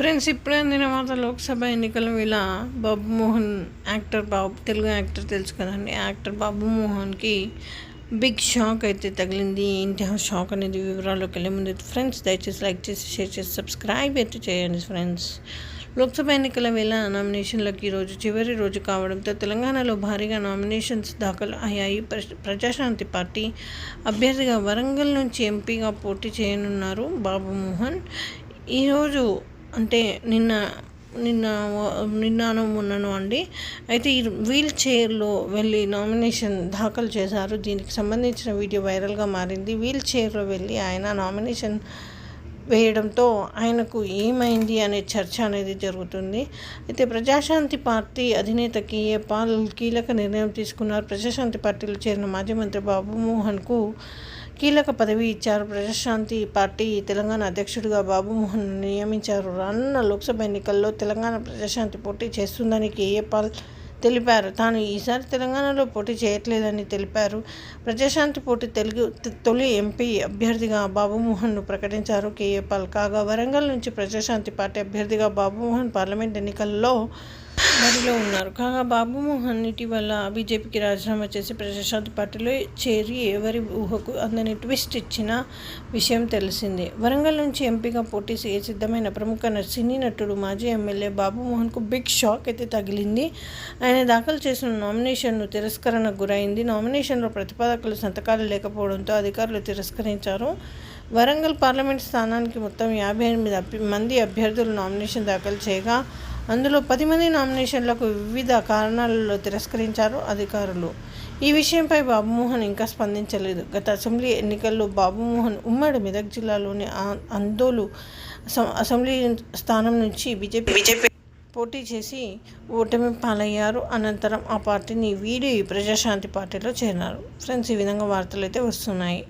Friends ఇప్పుడే అందిన వార్త లోక్సభ ఎన్నికల వేళ బాబు మోహన్ యాక్టర్ బాబు తెలుగు యాక్టర్ తెలుసు కదండి. యాక్టర్ బాబు మోహన్కి బిగ్ షాక్ అయితే తగిలింది. ఏంటి ఆ షాక్ అనేది వివరాల్లోకి వెళ్ళే ముందు ఫ్రెండ్స్ దయచేసి లైక్ చేసి షేర్ చేసి సబ్స్క్రైబ్ అయితే చేయండి ఫ్రెండ్స్. లోక్సభ ఎన్నికల వేళ నామినేషన్లకు ఈరోజు చివరి రోజు కావడంతో తెలంగాణలో భారీగా నామినేషన్స్ దాఖలు అయ్యాయి. ప్రజాశాంతి పార్టీ అభ్యర్థిగా వరంగల్ నుంచి ఎంపీగా పోటీ చేయనున్నారు బాబు మోహన్ ఈరోజు అంటే నిన్న నిన్న నిన్నను మొన్నను అండి. అయితే ఈ వీల్ చైర్లో వెళ్ళి నామినేషన్ దాఖలు చేశారు. దీనికి సంబంధించిన వీడియో వైరల్గా మారింది. వీల్ చైర్లో వెళ్ళి ఆయన నామినేషన్ వేయడంతో ఆయనకు ఏమైంది అనే చర్చ అనేది జరుగుతుంది. అయితే ప్రజాశాంతి పార్టీ అధినేత కేఏ పాల్ కీలక నిర్ణయం తీసుకున్నారు. ప్రజాశాంతి పార్టీలో చేరిన మాజీ మంత్రి బాబు మోహన్కు కీలక పదవి ఇచ్చారు. ప్రజాశాంతి పార్టీ తెలంగాణ అధ్యక్షుడిగా బాబుమోహన్ నియమించారు. రానున్న లోక్సభ ఎన్నికల్లో తెలంగాణ ప్రజాశాంతి పోటీ చేస్తుందని కేఏపాల్ తెలిపారు. తాను ఈసారి తెలంగాణలో పోటీ చేయట్లేదని తెలిపారు. ప్రజాశాంతి పోటీ తెలుగు తొలి ఎంపీ అభ్యర్థిగా బాబుమోహన్ను ప్రకటించారు కేఏపాల్ కాగా వరంగల్ నుంచి ప్రజాశాంతి పార్టీ అభ్యర్థిగా బాబుమోహన్ పార్లమెంట్ ఎన్నికల్లో బరిలో ఉన్నారు. కాగా బాబుమోహన్ ఇటీవల బీజేపీకి రాజీనామా చేసి ప్రజాశాంతి పార్టీలో చేరి ఎవరి ఊహకు అందని ట్విస్ట్ ఇచ్చిన విషయం తెలిసిందే. వరంగల్ నుంచి ఎంపీగా పోటీ సిద్ధమైన ప్రముఖ సినీ నటుడు మాజీ ఎమ్మెల్యే బాబుమోహన్కు బిగ్ షాక్ అయితే తగిలింది. ఆయన దాఖలు చేసిన నామినేషన్ను తిరస్కరణకు గురైంది. నామినేషన్లో ప్రతిపాదకులు సంతకాలు లేకపోవడంతో అధికారులు తిరస్కరించారు. వరంగల్ పార్లమెంట్ స్థానానికి మొత్తం యాభై ఎనిమిది మంది అభ్యర్థులు నామినేషన్ దాఖలు చేయగా అందులో పది మంది నామినేషన్లకు వివిధ కారణాలలో తిరస్కరించారు అధికారులు. ఈ విషయంపై బాబుమోహన్ ఇంకా స్పందించలేదు. గత అసెంబ్లీ ఎన్నికల్లో బాబుమోహన్ ఉమ్మడి మెదక్ జిల్లాలోని అందోలు అసెంబ్లీ స్థానం నుంచి బీజేపీ బీజేపీ పోటీ చేసి ఓటమి పాలయ్యారు. అనంతరం ఆ పార్టీని వీడి ప్రజాశాంతి పార్టీలో చేరినారు. ఫ్రెండ్స్ ఈ విధంగా వార్తలు అయితే వస్తున్నాయి.